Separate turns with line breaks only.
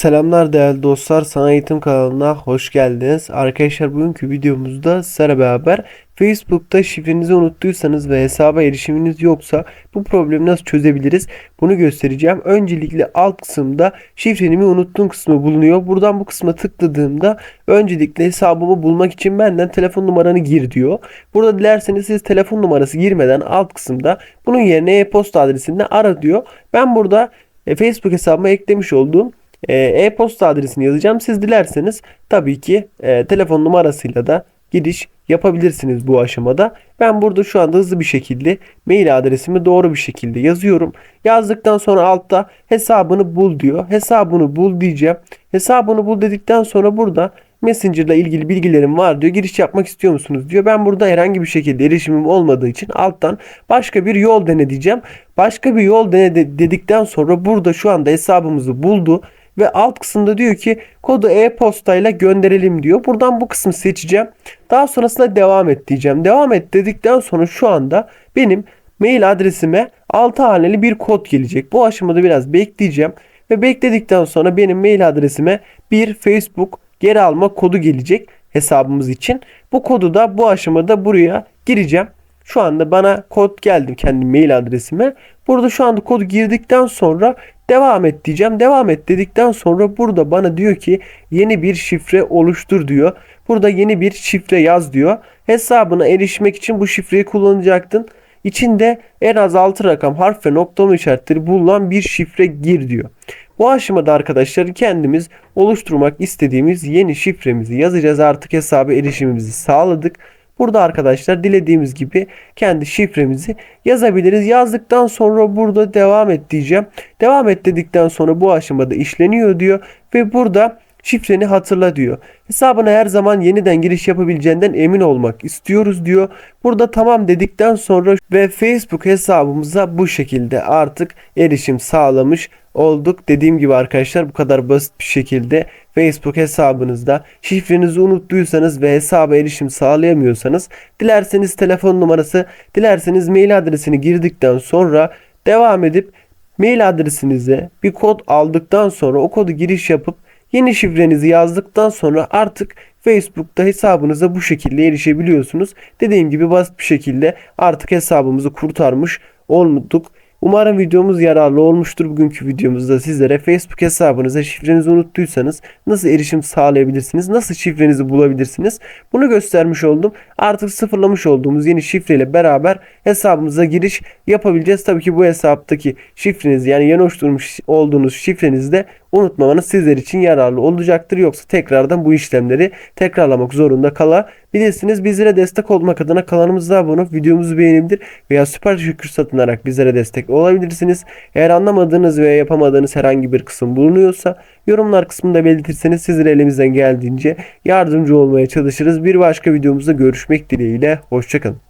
Selamlar değerli dostlar. Sana Eğitim kanalına hoş geldiniz. Arkadaşlar bugünkü videomuzda sizlerle beraber Facebook'ta şifrenizi unuttuysanız ve hesaba erişiminiz yoksa bu problemi nasıl çözebiliriz? Bunu göstereceğim. Öncelikle alt kısımda şifreni unuttun kısmı bulunuyor. Buradan bu kısma tıkladığımda öncelikle hesabımı bulmak için benden telefon numaranı gir diyor. Burada dilerseniz siz telefon numarası girmeden alt kısımda bunun yerine e-posta adresinde ara diyor. Ben burada e, Facebook hesabıma eklemiş olduğum e-posta adresini yazacağım. Siz dilerseniz tabii ki e, telefon numarasıyla da giriş yapabilirsiniz bu aşamada. Ben burada şu anda hızlı bir şekilde mail adresimi doğru bir şekilde yazıyorum. Yazdıktan sonra altta hesabını bul diyor. Hesabını bul diyeceğim. Hesabını bul dedikten sonra burada Messenger ile ilgili bilgilerim var diyor. Giriş yapmak istiyor musunuz diyor. Ben burada herhangi bir şekilde erişimim olmadığı için alttan başka bir yol dene diyeceğim. Başka bir yol dene de- dedikten sonra burada şu anda hesabımızı buldu ve alt kısımda diyor ki kodu e-postayla gönderelim diyor. Buradan bu kısmı seçeceğim. Daha sonrasında devam et diyeceğim. Devam et dedikten sonra şu anda benim mail adresime 6 haneli bir kod gelecek. Bu aşamada biraz bekleyeceğim ve bekledikten sonra benim mail adresime bir Facebook geri alma kodu gelecek hesabımız için. Bu kodu da bu aşamada buraya gireceğim. Şu anda bana kod geldi kendi mail adresime. Burada şu anda kodu girdikten sonra devam et diyeceğim. Devam et dedikten sonra burada bana diyor ki yeni bir şifre oluştur diyor. Burada yeni bir şifre yaz diyor. Hesabına erişmek için bu şifreyi kullanacaktın. İçinde en az 6 rakam harf ve noktalama işaretleri bulunan bir şifre gir diyor. Bu aşamada arkadaşlar kendimiz oluşturmak istediğimiz yeni şifremizi yazacağız. Artık hesaba erişimimizi sağladık. Burada arkadaşlar dilediğimiz gibi kendi şifremizi yazabiliriz. Yazdıktan sonra burada devam et diyeceğim. Devam et dedikten sonra bu aşamada işleniyor diyor ve burada şifreni hatırla diyor. Hesabına her zaman yeniden giriş yapabileceğinden emin olmak istiyoruz diyor. Burada tamam dedikten sonra ve Facebook hesabımıza bu şekilde artık erişim sağlamış olduk. Dediğim gibi arkadaşlar bu kadar basit bir şekilde Facebook hesabınızda şifrenizi unuttuysanız ve hesaba erişim sağlayamıyorsanız dilerseniz telefon numarası, dilerseniz mail adresini girdikten sonra devam edip mail adresinize bir kod aldıktan sonra o kodu giriş yapıp yeni şifrenizi yazdıktan sonra artık Facebook'ta hesabınıza bu şekilde erişebiliyorsunuz. Dediğim gibi basit bir şekilde artık hesabımızı kurtarmış olduk. Umarım videomuz yararlı olmuştur. Bugünkü videomuzda sizlere Facebook hesabınıza şifrenizi unuttuysanız nasıl erişim sağlayabilirsiniz, nasıl şifrenizi bulabilirsiniz bunu göstermiş oldum. Artık sıfırlamış olduğumuz yeni şifreyle beraber hesabımıza giriş yapabileceğiz. Tabii ki bu hesaptaki şifrenizi yani yeni oluşturmuş olduğunuz şifrenizi de unutmamanız sizler için yararlı olacaktır. Yoksa tekrardan bu işlemleri tekrarlamak zorunda kalabilirsiniz. Bizlere destek olmak adına kanalımıza abone olup videomuzu beğenebilir veya süper şükür satınarak bizlere olabilirsiniz. Eğer anlamadığınız veya yapamadığınız herhangi bir kısım bulunuyorsa yorumlar kısmında belirtirseniz sizlere elimizden geldiğince yardımcı olmaya çalışırız. Bir başka videomuzda görüşmek dileğiyle. Hoşçakalın.